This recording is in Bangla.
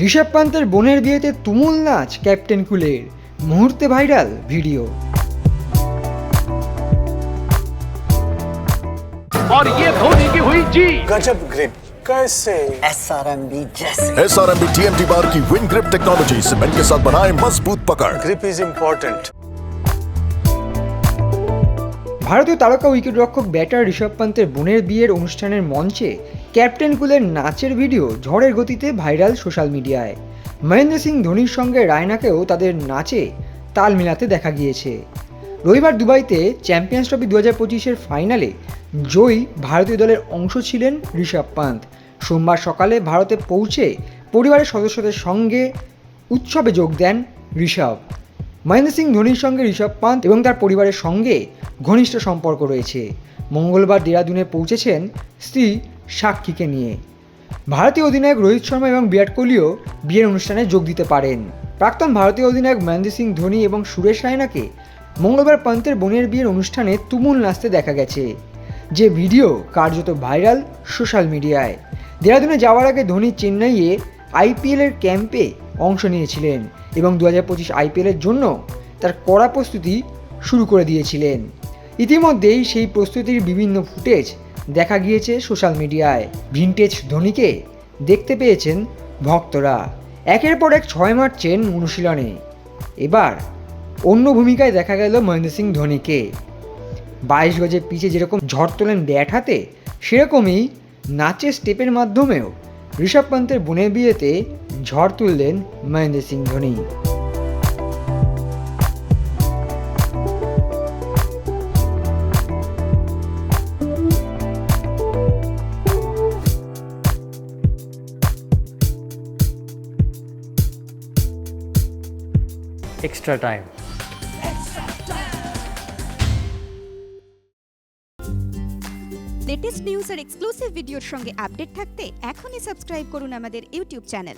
ঋষভ পান্তের বোনের বিয়েতে তুমুল নাচ ক্যাপ্টেন কুলের মুহূর্তে ভাইরাল ভিডিও और ये धोनी की हुई जी गजब ग्रिप कैसे एस आर एम बी जैसे S R M B T M T bar की विन ग्रिप टेक्नोलॉजी सीमेंट के साथ बनाए मजबूत पकड़ ग्रिप इज इम्पोर्टेंट ভারতীয় তারকা উইকেটরক্ষক, ব্যাটার ঋষভ পান্তের বোনের বিয়ের অনুষ্ঠানের মঞ্চে ক্যাপ্টেন কুলের নাচের ভিডিও ঝড়ের গতিতে ভাইরাল সোশ্যাল মিডিয়ায়। মহেন্দ্র সিং ধোনির সঙ্গে রায়নাকেও তাদের নাচে তাল মিলাতে দেখা গিয়েছে। রবিবার দুবাইতে চ্যাম্পিয়ন্স ট্রফি দু হাজার পঁচিশের ফাইনালে জয়ী ভারতীয় দলের অংশ ছিলেন ঋষভ পান্ত। সোমবার সকালে ভারতে পৌঁছে পরিবারের সদস্যদের সঙ্গে উৎসবে যোগ দেন ঋষভ। মহেন্দ্র সিং ধোনির সঙ্গে ঋষভ পান্ত এবং তার পরিবারের সঙ্গে ঘনিষ্ঠ সম্পর্ক রয়েছে। মঙ্গলবার দেরাদুনে পৌঁছেছেন স্ত্রী সাক্ষীকে নিয়ে। ভারতীয় অধিনায়ক রোহিত শর্মা এবং বিরাট কোহলিও বিয়ের অনুষ্ঠানে যোগ দিতে পারেন। প্রাক্তন ভারতীয় অধিনায়ক মহেন্দ্র সিং ধোনি এবং সুরেশ রায়নাকে মঙ্গলবার পান্তের বোনের বিয়ের অনুষ্ঠানে তুমুল নাচতে দেখা গেছে। যে ভিডিও কার্যত ভাইরাল সোশ্যাল মিডিয়ায়। দেরাদুনে যাওয়ার আগে ধোনি চেন্নাইয়ে আইপিএলের ক্যাম্পে অংশ নিয়েছিলেন এবং দু হাজার পঁচিশ আইপিএলের জন্য তার কড়া প্রস্তুতি শুরু করে দিয়েছিলেন। ইতিমধ্যেই সেই প্রস্তুতির বিভিন্ন ফুটেজ দেখা গিয়েছে সোশ্যাল মিডিয়ায়। ভিনটেজ ধোনিকে দেখতে পেয়েছেন ভক্তরা। একের পর এক ছয় মারছেন অনুশীলনে। এবার অন্য ভূমিকায় দেখা গেল মহেন্দ্র সিং ধোনিকে। বাইশ গজে পিচে যেরকম ঝড় তোলেন ব্যাট হাতে, সেরকমই নাচের স্টেপের মাধ্যমেও ঋষভ পান্তের বোনের বিয়েতে ঝড় তুললেন Mahendra Singh Dhoni extra time. Latest news আর এক্সক্লুসিভ ভিডিওর সঙ্গে আপডেট থাকতে এখনই সাবস্ক্রাইব করুন আমাদের YouTube channel